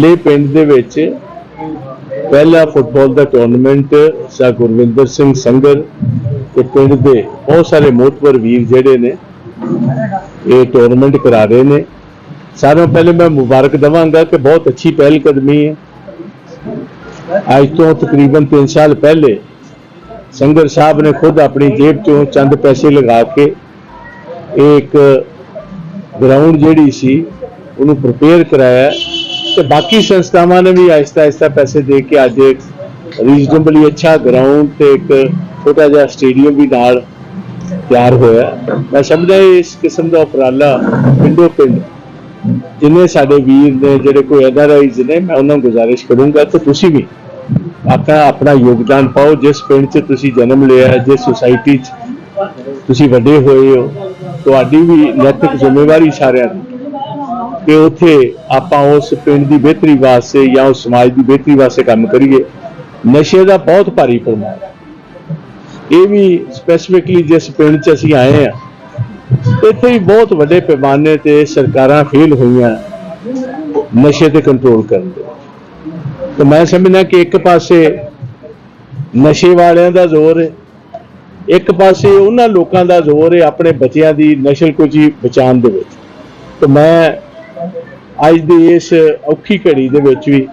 ਅਸਲੇ ਪਿੰਡ ਦੇ ਵਿੱਚ ਪਹਿਲਾ ਫੁੱਟਬਾਲ ਦਾ ਟੂਰਨਾਮੈਂਟ ਸਾ ਗੁਰਵਿੰਦਰ ਸਿੰਘ ਸੰਗਰ ਤੇ ਪਿੰਡ ਦੇ ਬਹੁਤ ਸਾਰੇ ਮੋਤਵਰ ਵੀਰ ਜਿਹੜੇ ਨੇ, ਇਹ ਟੂਰਨਾਮੈਂਟ ਕਰਾ ਰਹੇ ਨੇ। ਸਾਰਿਆਂ ਨੂੰ ਪਹਿਲੇ ਮੈਂ ਮੁਬਾਰਕ ਦਵਾਂਗਾ ਕਿ ਬਹੁਤ ਅੱਛੀ ਪਹਿਲ ਕਦਮੀ ਹੈ। ਅੱਜ ਤੋਂ ਤਕਰੀਬਨ 3 ਸਾਲ ਪਹਿਲੇ ਸੰਗਰ ਸਾਹਿਬ ਨੇ ਖੁਦ ਆਪਣੀ ਜੇਬ ਚੋਂ ਚੰਦ ਪੈਸੇ ਲਗਾ ਕੇ ਇਹ ਇੱਕ ਗਰਾਊਂਡ ਜਿਹੜੀ ਸੀ, ਉਹਨੂੰ ਪ੍ਰਪੇਅਰ ਕਰਾਇਆ। ਤੇ ਬਾਕੀ ਸੰਸਥਾਵਾਂ ਨੇ ਵੀ ਆਹਿਸਤਾ ਆਹਿਸਤਾ ਪੈਸੇ ਦੇ ਕੇ ਅੱਜ ਇੱਕ ਰੀਜ਼ਨੇਬਲੀ ਅੱਛਾ ਗਰਾਊਂਡ ਤੇ ਇੱਕ ਛੋਟਾ ਜਿਹਾ ਸਟੇਡੀਅਮ ਵੀ ਨਾਲ ਤਿਆਰ ਹੋਇਆ। ਮੈਂ ਸਮਝਦਾ ਇਸ ਕਿਸਮ ਦਾ ਉਪਰਾਲਾ ਪਿੰਡੋ ਪਿੰਡ, ਜਿੰਨੇ ਸਾਡੇ ਵੀਰ ਨੇ, ਜਿਹੜੇ ਕੋਈ ਐਨਆਰਆਈਜ਼ ਨੇ, ਮੈਂ ਉਹਨਾਂ ਨੂੰ ਗੁਜ਼ਾਰਿਸ਼ ਕਰੂੰਗਾ ਕਿ ਤੁਸੀਂ ਵੀ ਆਪਣਾ ਆਪਣਾ ਯੋਗਦਾਨ ਪਾਓ। ਜਿਸ ਪਿੰਡ 'ਚ ਤੁਸੀਂ ਜਨਮ ਲਿਆ, ਜਿਸ ਸੁਸਾਇਟੀ 'ਚ ਤੁਸੀਂ ਵੱਡੇ ਹੋਏ ਹੋ, ਤੁਹਾਡੀ ਵੀ ਨੈਤਿਕ ਜ਼ਿੰਮੇਵਾਰੀ ਸਾਰਿਆਂ ਦੀ। ਕਿ ਉੱਥੇ ਆਪਾਂ ਉਸ ਪਿੰਡ ਦੀ ਬਿਹਤਰੀ ਵਾਸਤੇ ਜਾਂ ਉਸ ਸਮਾਜ ਦੀ ਬਿਹਤਰੀ ਵਾਸਤੇ ਕੰਮ ਕਰੀਏ। ਨਸ਼ੇ ਦਾ ਬਹੁਤ ਭਾਰੀ ਪ੍ਰਮਾਣ ਹੈ। ਇਹ ਵੀ ਸਪੈਸੀਫਿਕਲੀ ਜਿਸ ਪਿੰਡ 'ਚ ਅਸੀਂ ਆਏ ਆ ਇੱਥੇ ਵੀ ਬਹੁਤ ਵੱਡੇ ਪੈਮਾਨੇ ਤੇ ਸਰਕਾਰਾਂ ਫੇਲ ਹੋਈਆਂ ਨਸ਼ੇ ਤੇ ਕੰਟਰੋਲ ਕਰਨ ਦੇ। ਤੇ ਮੈਂ ਸਮਝਦਾ ਕਿ ਇੱਕ ਪਾਸੇ ਨਸ਼ੇ ਵਾਲਿਆਂ ਦਾ ਜ਼ੋਰ ਹੈ, ਇੱਕ ਪਾਸੇ ਉਹਨਾਂ ਲੋਕਾਂ ਦਾ ਜ਼ੋਰ ਹੈ ਆਪਣੇ ਬੱਚਿਆਂ ਦੀ ਨਸ਼ਲਕੁਚੀ ਬਚਾਉਣ ਦੇ ਵਿੱਚ। ਤੇ ਮੈਂ ਅੱਜ ਦੀ ਇਸ ਔਖੀ ਘੜੀ ਦੇ ਵਿੱਚ ਵੀ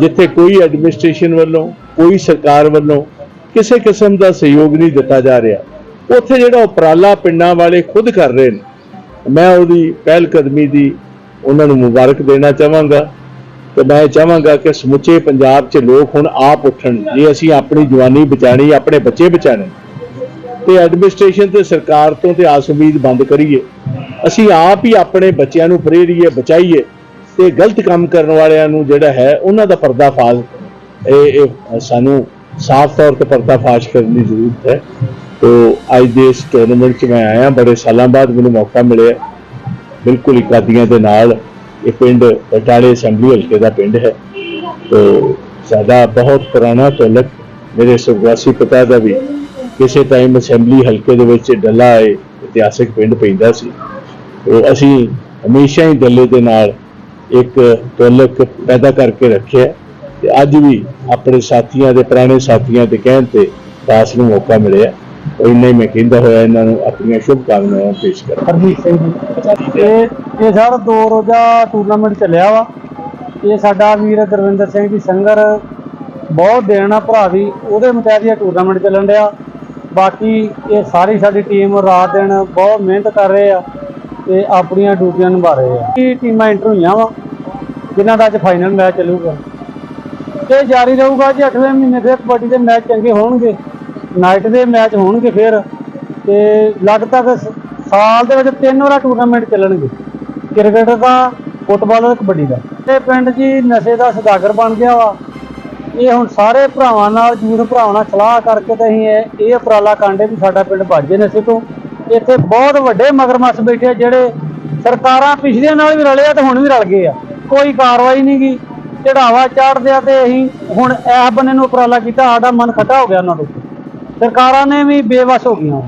ਜਿੱਥੇ ਕੋਈ ਐਡਮਿਨਿਸਟ੍ਰੇਸ਼ਨ ਵੱਲੋਂ, ਕੋਈ ਸਰਕਾਰ ਵੱਲੋਂ ਕਿਸੇ ਕਿਸਮ ਦਾ ਸਹਿਯੋਗ ਨਹੀਂ ਦਿੱਤਾ ਜਾ ਰਿਹਾ, ਉੱਥੇ ਜਿਹੜਾ ਉਪਰਾਲਾ ਪਿੰਡਾਂ ਵਾਲੇ ਖੁਦ ਕਰ ਰਹੇ ਨੇ, ਮੈਂ ਉਹਦੀ ਪਹਿਲ ਕਦਮੀ ਦੀ ਉਹਨਾਂ ਨੂੰ ਮੁਬਾਰਕ ਦੇਣਾ ਚਾਹਾਂਗਾ ਤੇ ਮੈਂ ਚਾਹਾਂਗਾ ਕਿ ਸਮੁੱਚੇ ਪੰਜਾਬ 'ਚ ਲੋਕ ਹੁਣ ਆਪ ਉੱਠਣ, ਜੇ ਅਸੀਂ ਆਪਣੀ ਜਵਾਨੀ ਬਚਾਣੀ, ਆਪਣੇ ਬੱਚੇ ਬਚਾਣੇ, ਤੇ ਐਡਮਿਨਿਸਟ੍ਰੇਸ਼ਨ ਤੇ ਸਰਕਾਰ ਤੋਂ ਤੇ ਆਸ ਉਮੀਦ ਬੰਦ ਕਰੀਏ, ਅਸੀਂ ਆਪ ਹੀ ਆਪਣੇ ਬੱਚਿਆਂ ਨੂੰ ਪ੍ਰੇਰੀਏ ਬਚਾਈਏ ਤੇ ਗਲਤ ਕੰਮ ਕਰਨ ਵਾਲਿਆਂ ਨੂੰ ਜਿਹੜਾ ਹੈ, ਉਹਨਾਂ ਦਾ ਪਰਦਾਫਾਸ਼, ਇਹ ਇਹ, ਸਾਨੂੰ ਸਾਫ਼ ਤੌਰ ਤੇ ਪਰਦਾਫਾਸ਼ ਕਰਨ ਦੀ ਜ਼ਰੂਰਤ ਹੈ। ਤੋ ਅੱਜ ਦੇ ਇਸ ਟੂਰਨਾਮੈਂਟ 'ਚ ਮੈਂ ਆਇਆ, ਬੜੇ ਸਾਲਾਂ ਬਾਅਦ ਮੈਨੂੰ ਮੌਕਾ ਮਿਲਿਆ। ਬਿਲਕੁਲ ਇਕਾਦੀਆਂ ਦੇ ਨਾਲ ਇਹ ਪਿੰਡ ਬਟਾਲੇ ਅਸੈਂਬਲੀ ਹਲਕੇ ਦਾ ਪਿੰਡ ਹੈ। ਤੋ ਸਾਡਾ ਬਹੁਤ ਪੁਰਾਣਾ ਤਾਲੁਕ, ਮੇਰੇ ਸੁਗਵਾਸੀ ਪਿਤਾ ਦਾ ਵੀ ਕਿਸੇ ਟਾਈਮ ਅਸੈਂਬਲੀ ਹਲਕੇ ਦੇ ਵਿੱਚ ਡੱਲਾ ਹੈ ਇਤਿਹਾਸਿਕ ਪਿੰਡ ਪੈਂਦਾ ਸੀ। ਉਹ ਅਸੀਂ ਹਮੇਸ਼ਾ ਹੀ ਡੱਲੇ ਦੇ ਨਾਲ ਇੱਕ ਤਾਲੁਕ ਪੈਦਾ ਕਰਕੇ ਰੱਖਿਆ ਤੇ ਅੱਜ ਵੀ ਆਪਣੇ ਸਾਥੀਆਂ ਦੇ, ਪੁਰਾਣੇ ਸਾਥੀਆਂ ਦੇ ਕਹਿਣ ਤੇ ਦਾਸ ਨੂੰ ਮੌਕਾ ਮਿਲਿਆ। ਉਹ ਇੰਨਾ ਹੀ ਮੈਂ ਕਹਿੰਦਾ ਹੋਇਆ, ਇਹਨਾਂ ਨੂੰ ਆਪਣੀਆਂ ਸ਼ੁਭ ਕਾਮਨਾਵਾਂ ਪੇਸ਼ ਕਰਾਂ। ਹਰਮੀਤ ਸਿੰਘ ਜੀ, ਇਹ ਇਹ ਸਰ ਦੋ ਰੋਜ਼ਾ ਟੂਰਨਾਮੈਂਟ ਚੱਲਿਆ ਵਾ। ਇਹ ਸਾਡਾ ਵੀਰ ਗੁਰਵਿੰਦਰ ਸਿੰਘ ਜੀ ਸੰਗਰ, ਬਹੁਤ ਦੇਣਾ ਭਰਾ ਵੀ, ਉਹਦੇ ਮੁਤਾਬਿਕ ਇਹ ਟੂਰਨਾਮੈਂਟ ਚੱਲਣ ਰਿਹਾ ਬਾਕੀ ਇਹ ਸਾਰੀ ਸਾਡੀ ਟੀਮ ਰਾਤ ਦਿਨ ਬਹੁਤ ਮਿਹਨਤ ਕਰ ਰਹੇ ਆ। ਤੇ ਆਪਣੀਆਂ ਡਿਊਟੀਆਂ ਨਿਭਾ ਰਹੇ ਆ। ਇਹ ਟੀਮਾਂ ਇੰਟਰ ਹੋਈਆਂ ਵਾ? ਜਿਨ੍ਹਾਂ ਦਾ ਅੱਜ ਫਾਈਨਲ ਮੈਚ ਚੱਲੂਗਾ। ਤੇ ਜਾਰੀ ਰਹੂਗਾ ਜੀ 8ਵੇਂ ਮਹੀਨੇ ਫਿਰ ਕਬੱਡੀ ਦੇ ਮੈਚ ਚੰਗੇ ਹੋਣਗੇ। ਨਾਈਟ ਦੇ ਮੈਚ ਹੋਣਗੇ ਫਿਰ। ਤੇ ਲਗਭਗ ਸਾਲ ਦੇ ਵਿੱਚ ਤਿੰਨ ਵਾਰ ਟੂਰਨਾਮੈਂਟ ਚੱਲਣਗੇ। ਕ੍ਰਿਕਟ ਦਾ, ਫੁੱਟਬਾਲ ਦਾ ਕਬੱਡੀ ਦਾ। ਤੇ ਪਿੰਡ ਜੀ ਨਸ਼ੇ ਦਾ ਸਦਾਗਰ ਬਣ ਗਿਆ ਵਾ। ਇਹ ਹੁਣ ਸਾਰੇ ਭਰਾਵਾਂ ਨਾਲ ਜੂਨ ਭਰਾਵਾਂ ਨਾਲ ਸਲਾਹ ਕਰਕੇ ਤੇ ਅਸੀਂ ਇਹ ਇਹ ਉਪਰਾਲਾ ਕਾਂਡੇ ਵੀ ਸਾਡਾ ਪਿੰਡ ਭਾਜੇ ਨਸ਼ੇ ਤੋਂ। ਇੱਥੇ ਬਹੁਤ ਵੱਡੇ ਮਗਰਮੱਛ ਬੈਠੇ ਆ ਜਿਹੜੇ ਸਰਕਾਰਾਂ ਪਿਛਲੀਆਂ ਨਾਲ ਵੀ ਰਲੇ ਆ ਤੇ ਹੁਣ ਵੀ ਰਲ ਗਏ ਆ। ਕੋਈ ਕਾਰਵਾਈ ਨਹੀਂ ਗਈ ਚੜਾਵਾ ਚਾੜਦੇ ਆ ਤੇ ਅਸੀਂ ਹੁਣ ਇਹ ਬੰਨੇ ਨੂੰ ਉਪਰਾਲਾ ਕੀਤਾ, ਸਾਡਾ ਮਨ ਖਟਾ ਹੋ ਗਿਆ ਉਹਨਾਂ ਤੋਂ। ਸਰਕਾਰਾਂ ਨੇ ਵੀ ਬੇਵਸ ਹੋ ਗਈਆਂ।